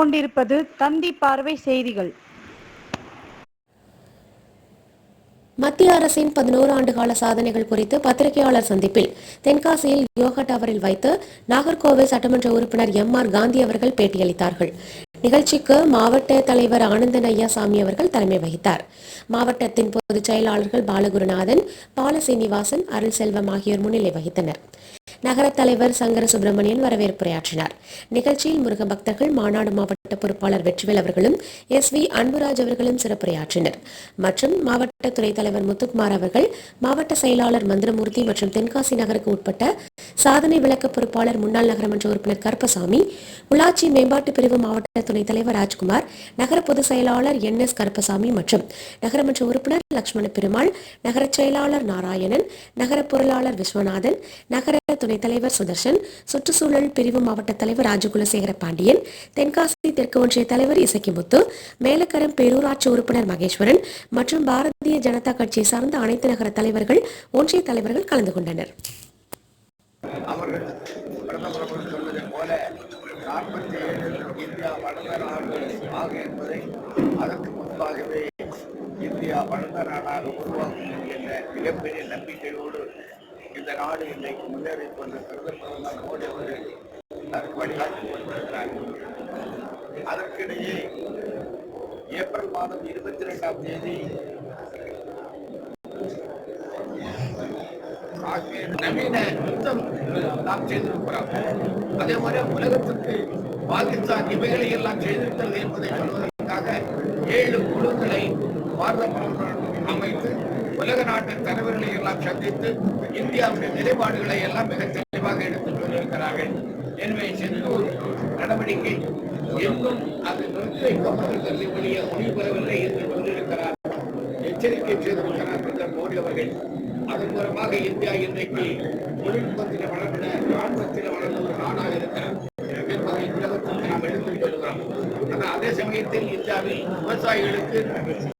கொண்டிருப்பது தந்தி பார்வை செய்திகள். மத்திய அரசின் பதினோரு ஆண்டுகால சாதனைகள் குறித்து பத்திரிகையாளர் சந்திப்பில் தென்காசியில் யோகா டவரில் வைத்து நாகர்கோவில் சட்டமன்ற உறுப்பினர் எம் ஆர் காந்தி அவர்கள் பேட்டியளித்தார்கள். நிகழ்ச்சிக்கு மாவட்ட தலைவர் ஆனந்தன் ஐயாசாமி அவர்கள் தலைமை வகித்தார். மாவட்டத்தின் பொதுச் செயலாளர்கள் பாலகுருநாதன் பாலசீனிவாசன் அருள் செல்வம் ஆகியோர் முன்னிலை வகித்தனர். நகர தலைவர் சங்கர சுப்பிரமணியன் வரவேற்புரையாற்றினார். நிகழ்ச்சியில் முருக பக்தர்கள் மாநாடு மாவட்ட பொறுப்பாளர் வெற்றிவேல் அவர்களும் எஸ் வி அன்புராஜ் அவர்களும் சிறப்புரையாற்றினர். மற்றும் மாவட்ட துறை தலைவர் முத்துக்குமார் அவர்கள் மாவட்ட செயலாளர் மந்திரமூர்த்தி மற்றும் தென்காசி நகருக்கு உட்பட்ட சாதனை விளக்க பொறுப்பாளர் முன்னாள் நகரமன்ற உறுப்பினர் கருப்பசாமி உள்ளாட்சி மேம்பாட்டு பிரிவு மாவட்ட துணைத் தலைவர் ராஜ்குமார் நகர பொதுச் செயலாளர் என் எஸ் கருப்பசாமி மற்றும் நகரமன்ற உறுப்பினர் லட்சுமண பெருமாள் நகர செயலாளர் நாராயணன் நகர பொருளாளர் விஸ்வநாதன் நகர துணைத் தலைவர் சுதர்ஷன் சுற்றுச்சூழல் பிரிவு மாவட்ட தலைவர் ராஜகுலசேகர பாண்டியன் தென்காசி தெற்கு ஒன்றிய தலைவர் இசக்கிமுத்து மேலக்கரம் பேரூராட்சி உறுப்பினர் மகேஸ்வரன் மற்றும் பாரதிய ஜனதா கட்சியை சார்ந்த அனைத்து நகர தலைவர்கள் ஒன்றிய தலைவர்கள் கலந்து கொண்டனர். அவர்கள் பிரதமர் சொன்னது போல நாற்பத்தி ஏழு இந்தியா வளர்ந்த நாடு ஆக என்பதை அதற்கு முன்பாகவே இந்தியா வளர்ந்த நாடாக உருவாகும் என்ற மிகப்பெரிய நம்பிக்கையோடு இந்த நாடு இன்றைக்கு முன்னேறி கொண்டிருக்கிறது. பிரதமர் மோடி அவர்கள் அதற்கு வழிகாட்டி கொண்டிருக்கிறார். அதற்கிடையே ஏப்ரல் மாதம் இருபத்தி ரெண்டாம் தேதி நவீன யுத்தம் நாம் செய்திருக்கிறோம் அதே மாதிரி உலகத்திற்கு பாகிஸ்தான் இவைகளை எல்லாம் செய்திருக்கிறது என்பதை சொல்வதற்காக ஏழு குழுக்களை பாரத அமைத்து உலக நாட்டு தலைவர்களை எல்லாம் சந்தித்து இந்தியாவுடைய நிலைப்பாடுகளை எல்லாம் மிக தெளிவாக எடுத்துக் கொண்டிருக்கிறார்கள். எனவே செந்தூர் நடவடிக்கை இன்னும் அது நிறுத்தி வைக்கப்பட்டிருக்கிறது வெளியே முடிவு பெறவில்லை என்று சொல்லியிருக்கிறார் எச்சரிக்கை செய்திருக்கிறார் பிரதமர் மோடி அவர்கள் அதன் மூலமாக இந்தியா இன்றைக்கு தொழில்நுட்பத்தில் வளர்ந்த ராணுவத்தில் வளர்ந்த ஒரு நாடாக இருக்கிறார் என்பதை உலகத்திற்கு நாம் எடுத்துக் கொள்கிறோம் ஆனால் அதே சமயத்தில் இந்தியாவில் விவசாயிகளுக்கு